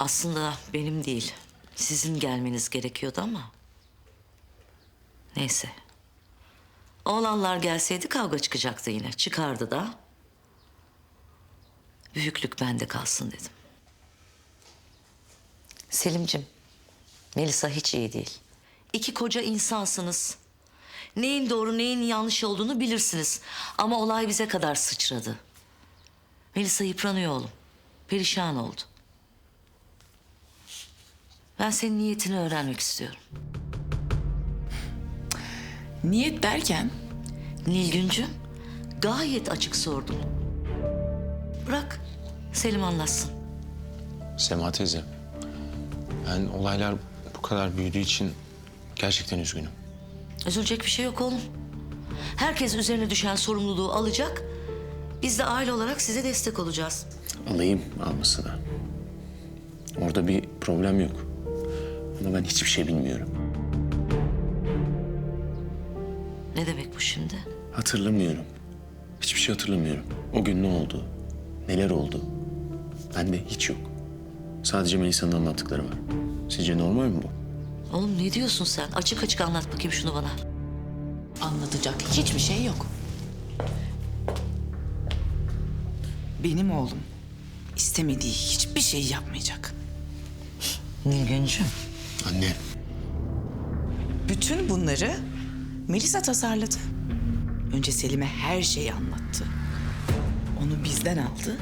Aslında benim değil, sizin gelmeniz gerekiyordu ama. Neyse. Oğlanlar gelseydi kavga çıkacaktı yine. Çıkardı da. Büyüklük bende kalsın dedim. Selimcim, Melisa hiç iyi değil. İki koca insansınız. Neyin doğru neyin yanlış olduğunu bilirsiniz. Ama olay bize kadar sıçradı. Melisa yıpranıyor oğlum. Perişan oldu. Ben senin niyetini öğrenmek istiyorum. Niyet derken Nilgüncüm, gayet açık sordum. Bırak Selim anlatsın. Sema teyze, ben olaylar bu kadar büyüdüğü için gerçekten üzgünüm. Üzülecek bir şey yok oğlum. Herkes üzerine düşen sorumluluğu alacak. Biz de aile olarak size destek olacağız. Alayım almasına. Orada bir problem yok. Ama ben hiçbir şey bilmiyorum. Ne demek bu şimdi? Hatırlamıyorum. Hiçbir şey hatırlamıyorum. O gün ne oldu? Neler oldu? Bende hiç yok. Sadece Melisa'nın anlattıkları var. Sizce normal mi bu? Oğlum ne diyorsun sen? Açık açık anlat bakayım şunu bana. anlatacak hiçbir şey yok. Benim oğlum istemediği hiçbir şey yapmayacak. Nilgüncüm. Anne. Bütün bunları Melisa tasarladı. Önce Selim'e her şeyi anlattı. Onu bizden aldı.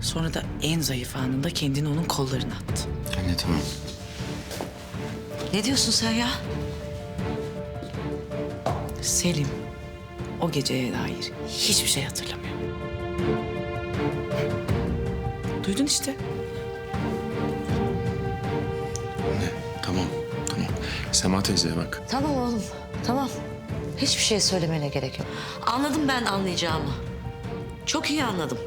Sonra da en zayıf anında kendini onun kollarına attı. Anne tamam. Ne diyorsun sen ya? Selim o geceye dair hiçbir şey hatırlamıyor. Duydun işte. Sema teyze bak. Tamam oğlum, tamam. Hiçbir şey söylemene gerek yok. Anladım ben anlayacağımı. Çok iyi anladım.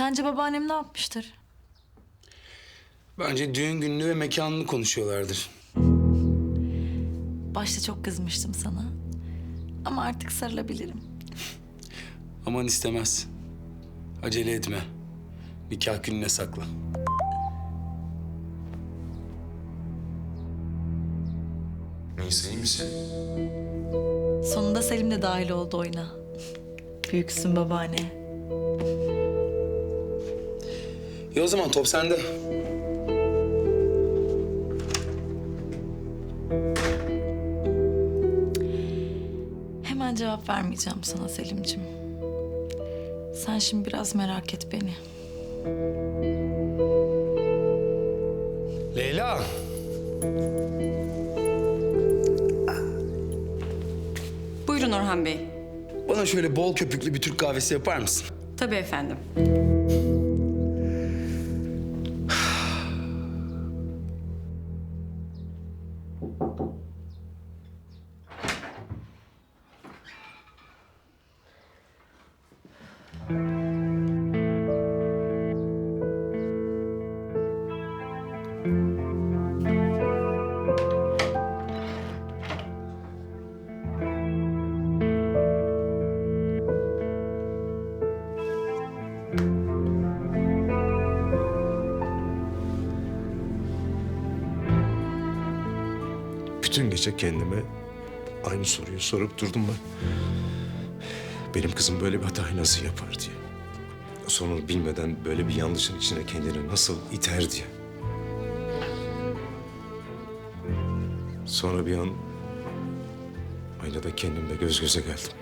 Sence babaannem ne yapmıştır? Bence düğün gününü ve mekanını konuşuyorlardır. Başta çok kızmıştım sana. Ama artık sarılabilirim. Aman istemez. Acele etme. Nikah gününe sakla. Neyse iyi misin? Sonunda Selim de dahil oldu oyuna. Büyüksün babaanne. İyi o zaman top sende. Hemen cevap vermeyeceğim sana Selim'cim. Sen şimdi biraz merak et beni. Leyla. Buyurun Orhan Bey. Bana şöyle bol köpüklü bir Türk kahvesi yapar mısın? Tabii efendim. Bütün gece kendime aynı soruyu sorup durdum ben. Benim kızım böyle bir hatayı nasıl yapar diye. Sonunu bilmeden böyle bir yanlışın içine kendini nasıl iter diye. Sonra bir an aynada kendimle göz göze geldim.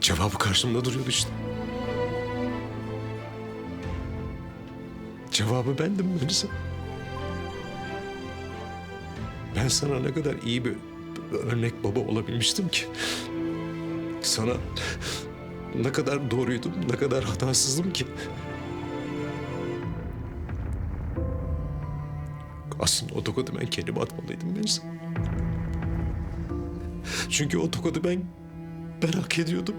Cevabı karşımda duruyordu işte. Cevabı bendim Melisa. Ben sana ne kadar iyi bir örnek baba olabilmiştim ki. Sana ne kadar doğruydum, ne kadar hatasızdım ki. Aslında o tokadı ben kendime atmalıydım Melisa. Çünkü o tokadı ben, ben hak ediyordum.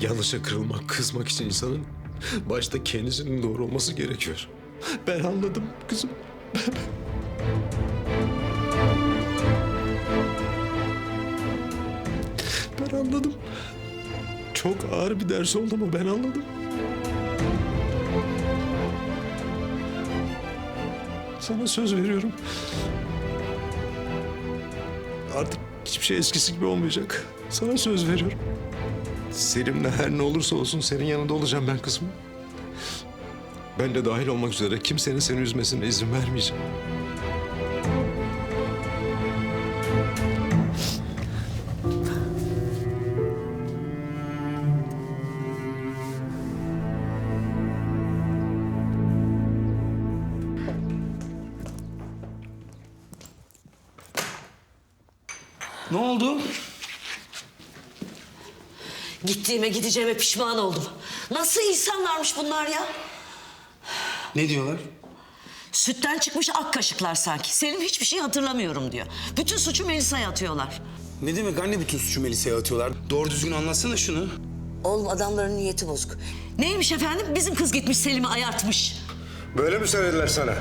Yanlışa kırılmak, kızmak için insanın başta kendisinin doğru olması gerekiyor. Ben anladım kızım. Ben anladım. Çok ağır bir ders oldu ama ben anladım. Sana söz veriyorum. Artık hiçbir şey eskisi gibi olmayacak. Sana söz veriyorum. Selim'le her ne olursa olsun senin yanında olacağım ben kızım. Ben de dahil olmak üzere kimsenin seni üzmesine izin vermeyeceğim. Ne oldu? Gittiğime gideceğime pişman oldum. Nasıl insanlarmış bunlar ya? Ne diyorlar? Sütten çıkmış ak kaşıklar sanki. Selim hiçbir şey hatırlamıyorum diyor. Bütün suçu Melisa'ya atıyorlar. Ne demek anne bütün suçu Melisa'ya atıyorlar? Doğru düzgün anlatsana şunu. Oğlum adamların niyeti bozuk. Neymiş efendim? Bizim kız gitmiş Selim'i ayartmış. Böyle mi söylediler sana?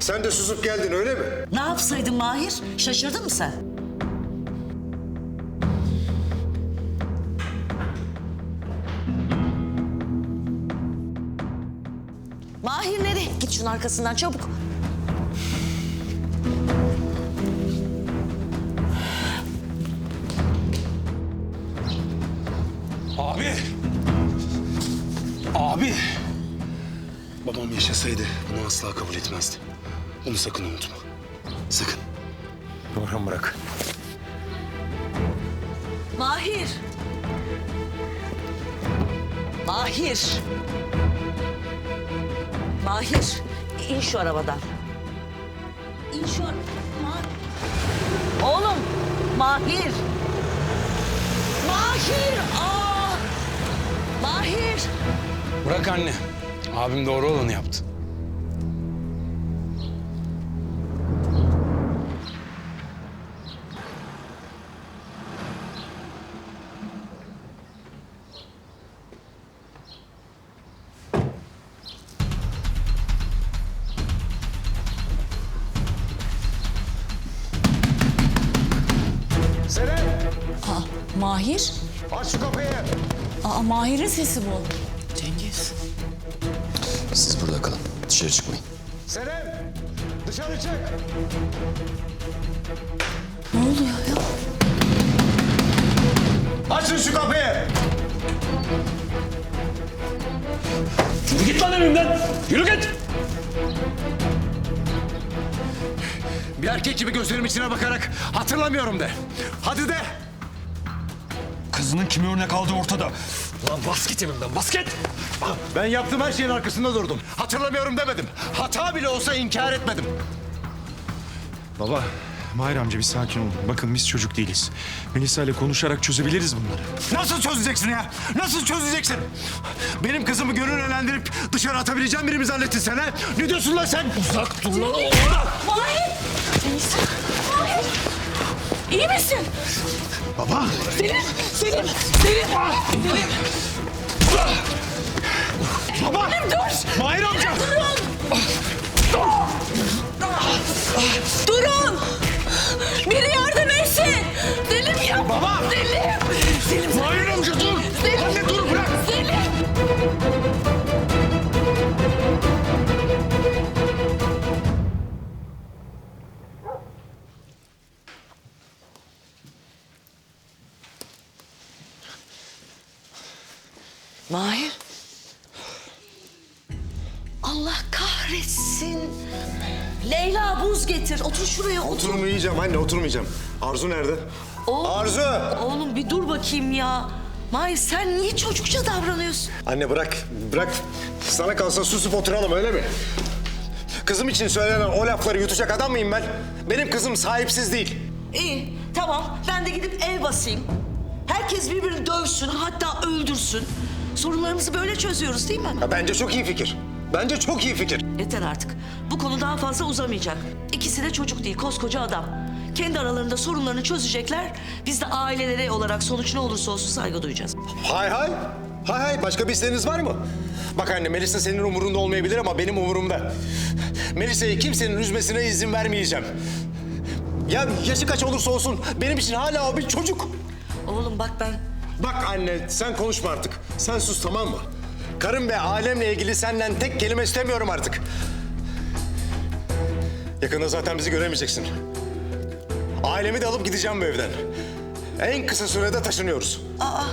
Sen de susup geldin öyle mi? Ne yapsaydın Mahir? Şaşırdın mı sen? Şunun arkasından çabuk. Abi! Abi! Babam yaşasaydı bunu asla kabul etmezdi. Bunu sakın unutma. Sakın. Orhan bırak. Mahir. Mahir. Mahir. İn şu arabadan. İn şu. Oğlum. Mahir. Mahir. Aa. Mahir. Bırak anne. Abim doğru olanı yaptı. Mahir? Aç şu kapıyı. Aa Mahir'in sesi bu. Cengiz. Siz burada kalın. Dışarı çıkmayın. Senem dışarı çık. Ne oluyor ya? Açın şu kapıyı. Yürü git lan evimden. Yürü git. Bir erkek gibi gözlerim içine bakarak hatırlamıyorum de. Hadi de. Kızının kimi örnek aldığı ortada. Lan bas git evimden bas git. Ben yaptığım her şeyin arkasında durdum. Hatırlamıyorum demedim. Hata bile olsa inkar etmedim. Baba, Mahir amca bir sakin olun. Bakın biz çocuk değiliz. Melisa ile konuşarak çözebiliriz bunları. Nasıl çözeceksin ya? Nasıl çözeceksin? Benim kızımı gönüllendirip dışarı atabileceğim biri mi zannettin sen ha? Ne diyorsun lan sen? Uzak dur lan oğlum. Mahir! Mahir! İyi misin? Baba. Selim! Selim! Selim! Selim! Baba. Selim dur! Mahir amca. Durun! Biri yardım etsin! Selim ya! Baba. Selim! Selim! Mahir. Allah kahretsin. Leyla buz getir. Otur şuraya otur. Oturmayacağım anne oturmayacağım. Arzu nerede? Oğlum, Arzu! Oğlum bir dur bakayım ya. Mahir sen niye çocukça davranıyorsun? Anne bırak, bırak. Sana kalsa susup oturalım öyle mi? Kızım için söylenen o lafları yutacak adam mıyım ben? Benim kızım sahipsiz değil. İyi tamam ben de gidip ev basayım. Herkes birbirini dövsün, hatta öldürsün. Sorunlarımızı böyle çözüyoruz değil mi? Ya bence çok iyi fikir. Bence çok iyi fikir. Yeter artık. Bu konu daha fazla uzamayacak. İkisi de çocuk değil, koskoca adam. Kendi aralarında sorunlarını çözecekler. Biz de aileleri olarak sonuç ne olursa olsun saygı duyacağız. Hay hay. Hay hay. Başka bir isteğiniz var mı? Bak anne Melisa senin umurunda olmayabilir ama benim umurumda. Melisa'yı kimsenin üzmesine izin vermeyeceğim. Ya yaşı kaç olursa olsun benim için hala o bir çocuk. Oğlum bak ben Bak anne sen konuşma artık. Sen sus tamam mı? Karım ve ailemle ilgili senden tek kelime istemiyorum artık. Yakında zaten bizi göremeyeceksin. Ailemi de alıp gideceğim bu evden. En kısa sürede taşınıyoruz. Aa